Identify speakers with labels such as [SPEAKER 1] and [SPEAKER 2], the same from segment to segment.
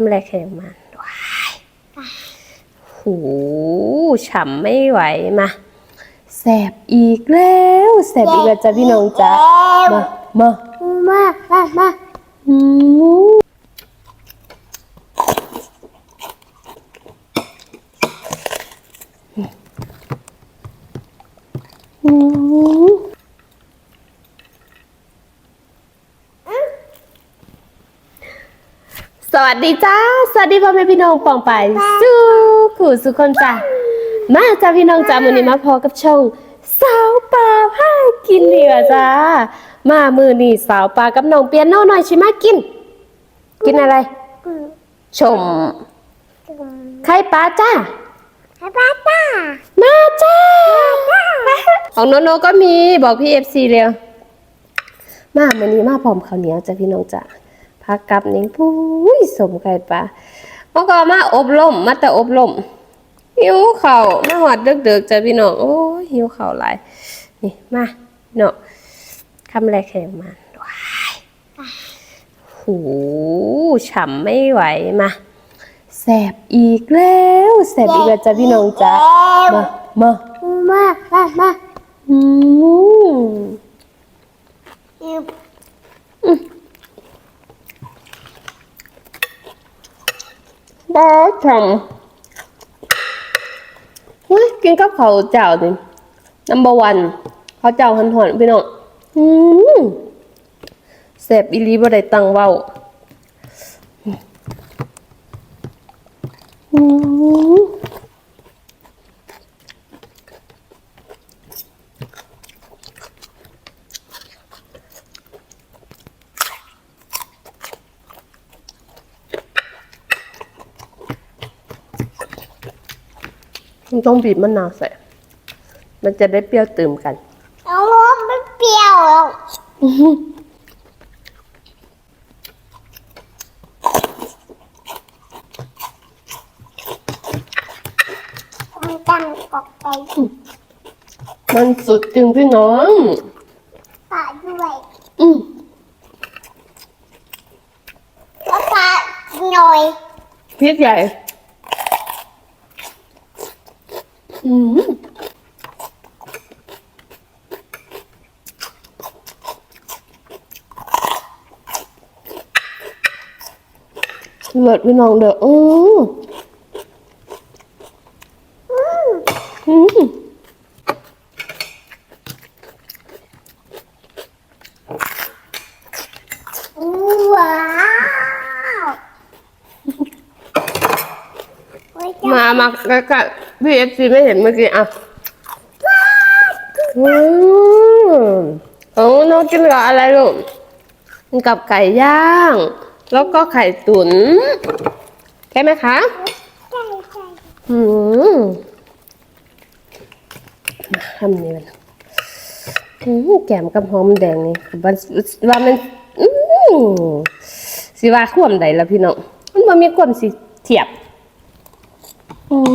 [SPEAKER 1] ำแรกแข่งมันว้ายหูฉ่ำไม่ไหวมาแสบอีกแล้วแสบอีกแล้วจ้ะพี่น้องจ้ามามา
[SPEAKER 2] มามามา
[SPEAKER 1] สวัสดีจ้า สวัสดีพ่อแม่พี่น้องปองไปายสู้ขู่สุคนจ้ามาจ้าพี่น้องจ้ามือนี้มาพอกับช่องสาวปลาผ้ากินเหนือจ้า มามือนี่สาวปลากับน้องเปียโนหน่อยชิมากิน กินอะไร ชมไข่ปลาจ้า
[SPEAKER 2] ให้ป้าป้า
[SPEAKER 1] มาจ้าของโนโนก็มีบอกพี่เอฟซีเร็วมาวันนี้มาพร้อมข้าวเหนียวจ้ะพี่น้องจ้ะ พักกับนิ่งปุ้ยสมไข่ปลาเมื่อก่อนมาอบรมมาแต่อบรมหิวเข่าวมาหอดเดึกๆจ้ะพี่น้องโอ้ยหิวเข่าวหลายนี่มาเนาะคำแรกแข่งมันว้ายหูฉ่ำไม่ไหวมาแสบอีกแล้วแสบอีกแล้วจ้ะพี่น้องจ้ะมามา
[SPEAKER 2] มามามา
[SPEAKER 1] อืม
[SPEAKER 2] อยู่
[SPEAKER 1] บอทำอุ้ยกินกับเขาเจ้าดิ number one ข้าเจ้าหันหอนพี่น้องอืมเสพอีลีบ่ได้ตังเว้าอืมมัน ต้องบีบมะนาวใส่ มันจะได้เปรี้ยวตื่มกัน
[SPEAKER 2] เอาล้มไม่เปรี้ยวหรอกมันตั้งกอกไป
[SPEAKER 1] มันสุดจริงพี่น้อง
[SPEAKER 2] ปาด้วย
[SPEAKER 1] อืม
[SPEAKER 2] แล้วปาหน่อย
[SPEAKER 1] พริกใหญ่ อืมเลิศพี่น้องเด้ออืมอืม
[SPEAKER 2] ว้าวโอ้ยจะ
[SPEAKER 1] มามาใกล้ๆ พี่เอฟซีไม่เห็นเมื่อกี้อะอืมโอ้น้องกินกับอะไรลูกกับไก่ย่าง แล้วก็ไข่ตุ๋นใช่ไหมคะ
[SPEAKER 2] ใช่ใช่
[SPEAKER 1] อืมมาทำนี่มันอืมแก้มกับหอมแดงนี่ว่ามันอืมสิว่าควมใดล่ะพี่น้องมันบ่มีควมสิเทียบ อืม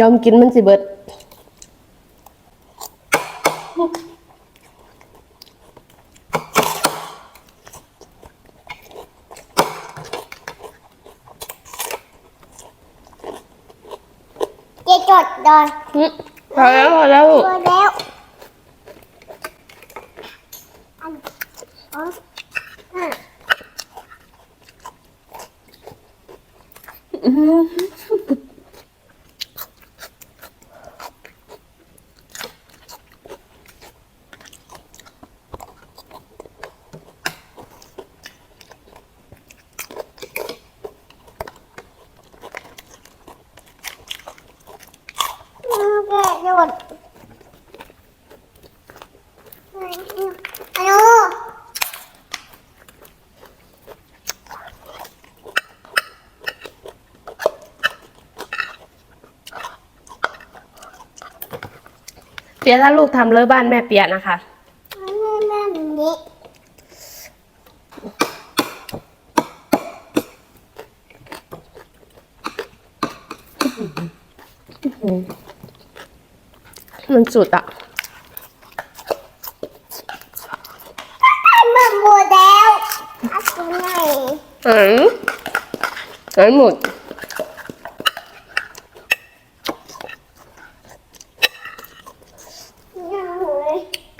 [SPEAKER 1] ยอมกินมันสิเบิด
[SPEAKER 2] เจะจดเลย
[SPEAKER 1] อืมพอแล้วพอแล้วลูก
[SPEAKER 2] ตัวแล้วอันอ๋ออะโอ เปี
[SPEAKER 1] ยถ้าลูกทำเลอบ้านแม่เปียนะคะ
[SPEAKER 2] แม่แบบนี้มัน
[SPEAKER 1] สุดอะ
[SPEAKER 2] มันมาหมดแล้วอะไรน
[SPEAKER 1] อืมหมด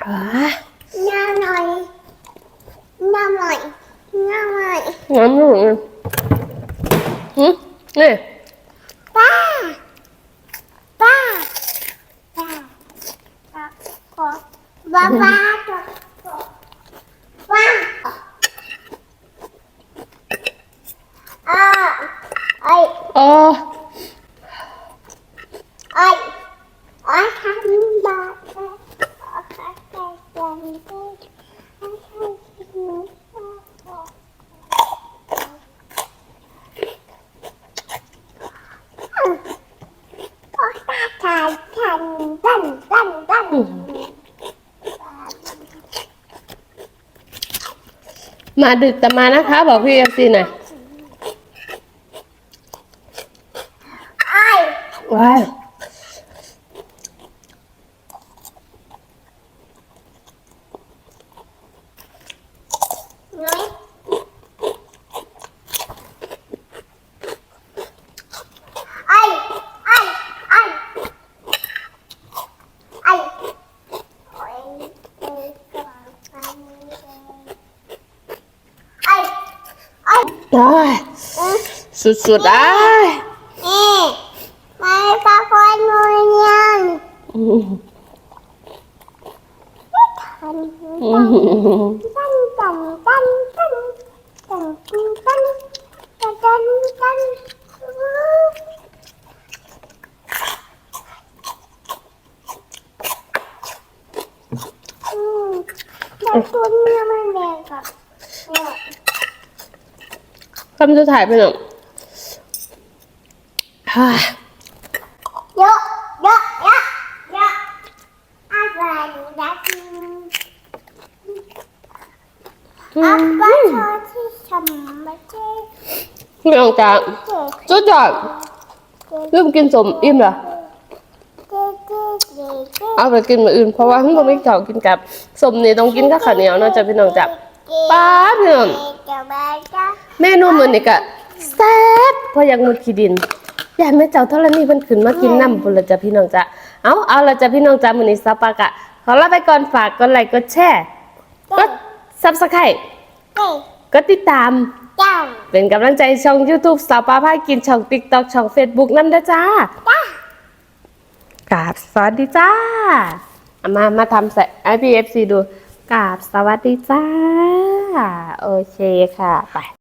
[SPEAKER 2] อ่าน้ำหน่อยน้ำหน่อยน้ำหน่อย
[SPEAKER 1] น้ำ มาดึกแต่มานะคะ บอกพี่เอฟซีหน่อยว้าย สุดๆอะ คำสุดท้ายไปหน่อยฮ่า
[SPEAKER 2] เยอะเยอะเยอะเยอะอะไรนะกิน
[SPEAKER 1] อื
[SPEAKER 2] อั
[SPEAKER 1] ม
[SPEAKER 2] ปปะชอที่ชมมาเจ๊
[SPEAKER 1] พี่น้องจ๋า
[SPEAKER 2] เจ๊
[SPEAKER 1] สุดยอดเริ่มกินสมอิ่มเหรอ
[SPEAKER 2] เจ๊เจ๊เจ๊เจ๊
[SPEAKER 1] เอาไปกินมาอื่นเพราะว่าเพิ่งบ่มีข้าวกินกับสมนี่ต้องกินกับข้าวเหนียวเนาะจ้ะพี่น้องจ๋า ป้าพี่น้อง
[SPEAKER 2] เจ๊บ้าจ้า
[SPEAKER 1] เมนูมื้อนี้ก็แซ่บเพราะอยากมุดขี้ดินอยากแม่เจ้าธรณีเพิ่นขึ้นมากินน้ำพุ่นละจ้ะพี่น้องจ้ะเอาเอาละจ้ะพี่น้องจ้ะมื้อนี้ซาปากะขอลาไปก่อนฝากกดไลค์กดแชร์กด Subscribe
[SPEAKER 2] เจ๊
[SPEAKER 1] กดติดตาม
[SPEAKER 2] เจ้า
[SPEAKER 1] เป็นกำลังใจช่อง YouTube สาวปลาพากินช่อง TikTok ช่อง Facebook นั่นเด้อจ้า
[SPEAKER 2] จ้าก
[SPEAKER 1] ราบสวัสดีจ้าเอามามาทำใส่ IPFC ดู กราบสวัสดีจ้า โอเคค่ะ ไป